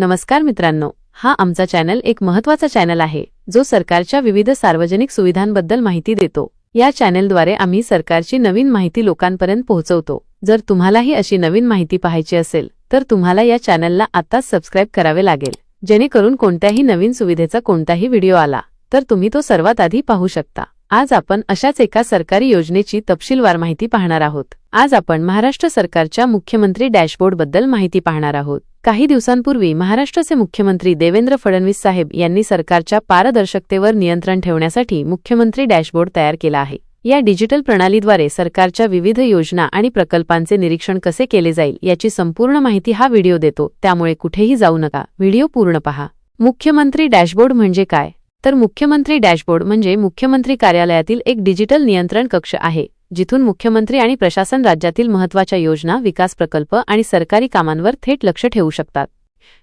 नमस्कार मित्रांनो हा आमचा चॅनल एक महत्त्वाचा चॅनल आहे जो सरकारच्या विविध सार्वजनिक सुविधांबद्दल माहिती देतो. या चॅनेलद्वारे आम्ही सरकारची नवीन माहिती लोकांपर्यंत पोहोचवतो. जर तुम्हालाही अशी नवीन माहिती पाहायची असेल तर तुम्हाला या चॅनलला आत्ताच सबस्क्राईब करावे लागेल. जेणेकरून कोणत्याही नवीन सुविधेचा कोणताही व्हिडिओ आला तर तुम्ही तो सर्वात आधी पाहू शकता. आज आपण अशाच एका सरकारी योजनेची तपशीलवार माहिती पाहणार आहोत. आज आपण महाराष्ट्र सरकारच्या मुख्यमंत्री डॅशबोर्डबद्दल माहिती पाहणार आहोत. काही दिवसांपूर्वी महाराष्ट्राचे मुख्यमंत्री देवेंद्र फडणवीस साहेब यांनी सरकारच्या पारदर्शकतेवर नियंत्रण ठेवण्यासाठी मुख्यमंत्री डॅशबोर्ड तयार केला आहे. या डिजिटल प्रणालीद्वारे सरकारच्या विविध योजना आणि प्रकल्पांचे निरीक्षण कसे केले जाईल याची संपूर्ण माहिती हा व्हिडिओ देतो. त्यामुळे कुठेही जाऊ नका. व्हिडिओ पूर्ण पहा. मुख्यमंत्री डॅशबोर्ड म्हणजे काय? तर मुख्यमंत्री डॅशबोर्ड म्हणजे मुख्यमंत्री कार्यालयातील एक डिजिटल नियंत्रण कक्ष आहे जिथून मुख्यमंत्री आणि प्रशासन राज्यातील महत्त्वाच्या योजना विकास प्रकल्प आणि सरकारी कामांवर थेट लक्ष ठेवू शकतात.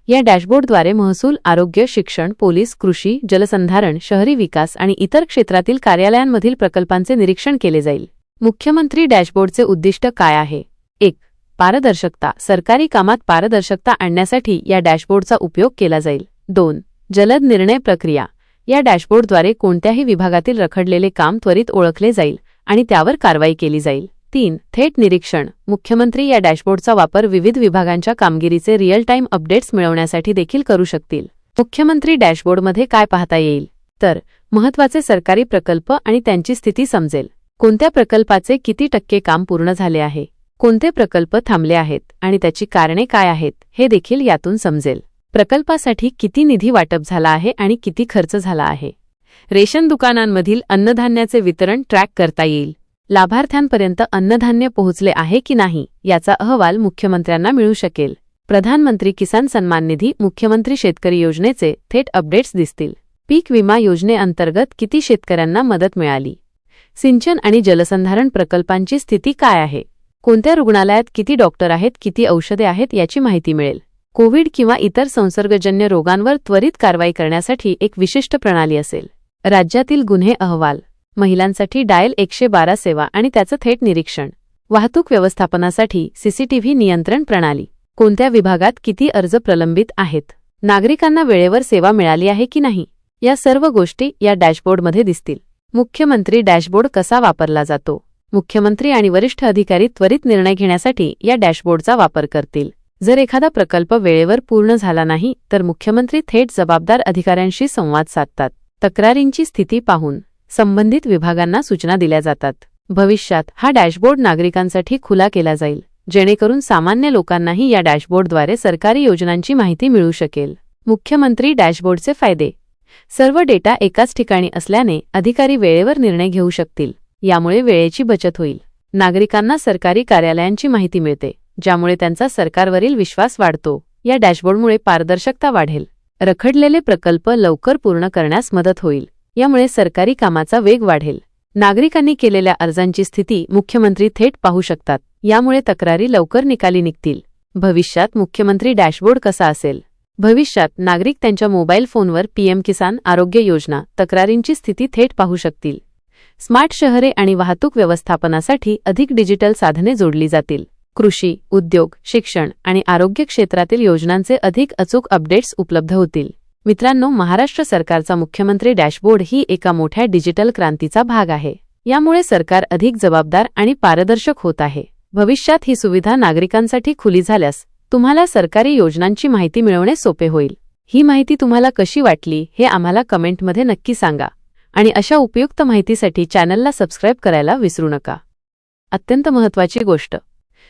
या डॅशबोर्डद्वारे महसूल आरोग्य शिक्षण पोलीस कृषी जलसंधारण शहरी विकास आणि इतर क्षेत्रातील कार्यालयांमधील प्रकल्पांचे निरीक्षण केले जाईल. मुख्यमंत्री डॅशबोर्डचे उद्दिष्ट काय आहे? एक पारदर्शकता सरकारी कामात पारदर्शकता आणण्यासाठी या डॅशबोर्डचा उपयोग केला जाईल. दोन जलद निर्णय प्रक्रिया. या डॅशबोर्डद्वारे कोणत्याही विभागातील रखडलेले काम त्वरित ओळखले जाईल आणि त्यावर कारवाई केली जाईल. तीन थेट निरीक्षण. मुख्यमंत्री या डॅशबोर्डचा वापर विविध विभागांच्या कामगिरीचे रिअल टाईम अपडेट्स मिळवण्यासाठी देखील करू शकतील. मुख्यमंत्री डॅशबोर्डमध्ये काय पाहता येईल? तर महत्त्वाचे सरकारी प्रकल्प आणि त्यांची स्थिती समजेल. कोणत्या प्रकल्पाचे किती टक्के काम पूर्ण झाले आहे? कोणते प्रकल्प थांबले आहेत आणि त्याची कारणे काय आहेत? हे देखील यातून समजेल. प्रकल्पासाठी किती निधी वाटप झाला आहे आणि किती खर्च झाला आहे? रेशन दुकानांमधील अन्नधान्याचे वितरण ट्रॅक करता येईल. लाभार्थ्यांपर्यंत अन्नधान्य पोहोचले आहे की नाही याचा अहवाल मुख्यमंत्र्यांना मिळू शकेल. प्रधानमंत्री किसान सन्मान निधी मुख्यमंत्री शेतकरी योजनेचे थेट अपडेट्स दिसतील. पीक विमा योजनेअंतर्गत किती शेतकऱ्यांना मदत मिळाली? सिंचन आणि जलसंधारण प्रकल्पांची स्थिती काय आहे? कोणत्या रुग्णालयात किती डॉक्टर आहेत किती औषधे आहेत याची माहिती मिळेल. कोविड किंवा इतर संसर्गजन्य रोगांवर त्वरित कारवाई करण्यासाठी एक विशिष्ट प्रणाली असेल. राज्यातील गुन्हे अहवाल. महिलांसाठी डायल एकशे बारा सेवा आणि त्याचं थेट निरीक्षण. वाहतूक व्यवस्थापनासाठी सीसीटीव्ही नियंत्रण प्रणाली. कोणत्या विभागात किती अर्ज प्रलंबित आहेत? नागरिकांना वेळेवर सेवा मिळाली आहे की नाही? या सर्व गोष्टी या डॅशबोर्डमध्ये दिसतील. मुख्यमंत्री डॅशबोर्ड कसा वापरला जातो? मुख्यमंत्री आणि वरिष्ठ अधिकारी त्वरित निर्णय घेण्यासाठी या डॅशबोर्डचा वापर करतील. जर एखादा प्रकल्प वेळेवर पूर्ण झाला नाही तर मुख्यमंत्री थेट जबाबदार अधिकाऱ्यांशी संवाद साधतात. तक्रारींची स्थिती पाहून संबंधित विभागांना सूचना दिल्या जातात. भविष्यात हा डॅशबोर्ड नागरिकांसाठी खुला केला जाईल जेणेकरून सामान्य लोकांनाही या डॅशबोर्डद्वारे सरकारी योजनांची माहिती मिळू शकेल. मुख्यमंत्री डॅशबोर्डचे फायदे. सर्व डेटा एकाच ठिकाणी असल्याने अधिकारी वेळेवर निर्णय घेऊ शकतील यामुळे वेळेची बचत होईल. नागरिकांना सरकारी कार्यालयांची माहिती मिळते. ज्यामुळे त्यांचा सरकारवरील विश्वास वाढतो. या डॅशबोर्डमुळे पारदर्शकता वाढेल. रखडलेले प्रकल्प लवकर पूर्ण करण्यास मदत होईल. यामुळे सरकारी कामाचा वेग वाढेल. नागरिकांनी केलेल्या अर्जांची स्थिती मुख्यमंत्री थेट पाहू शकतात. यामुळे तक्रारी लवकर निकाली निघतील. भविष्यात मुख्यमंत्री डॅशबोर्ड कसा असेल? भविष्यात नागरिक त्यांच्या मोबाईल फोनवर पीएम किसान आरोग्य योजना तक्रारींची स्थिती थेट पाहू शकतील. स्मार्ट शहरे आणि वाहतूक व्यवस्थापनासाठी अधिक डिजिटल साधने जोडली जातील. कृषी उद्योग शिक्षण आणि आरोग्य क्षेत्रातील योजनांचे अधिक अचूक अपडेट्स उपलब्ध होतील. मित्रांनो महाराष्ट्र सरकारचा मुख्यमंत्री डॅशबोर्ड ही एका मोठ्या डिजिटल क्रांतीचा भाग आहे. यामुळे सरकार अधिक जबाबदार आणि पारदर्शक होत आहे. भविष्यात ही सुविधा नागरिकांसाठी खुली झाल्यास तुम्हाला सरकारी योजनांची माहिती मिळवणे सोपे होईल. ही माहिती तुम्हाला कशी वाटली हे आम्हाला कमेंटमध्ये नक्की सांगा. आणि अशा उपयुक्त माहितीसाठी चॅनलला सबस्क्राईब करायला विसरू नका. अत्यंत महत्त्वाची गोष्ट.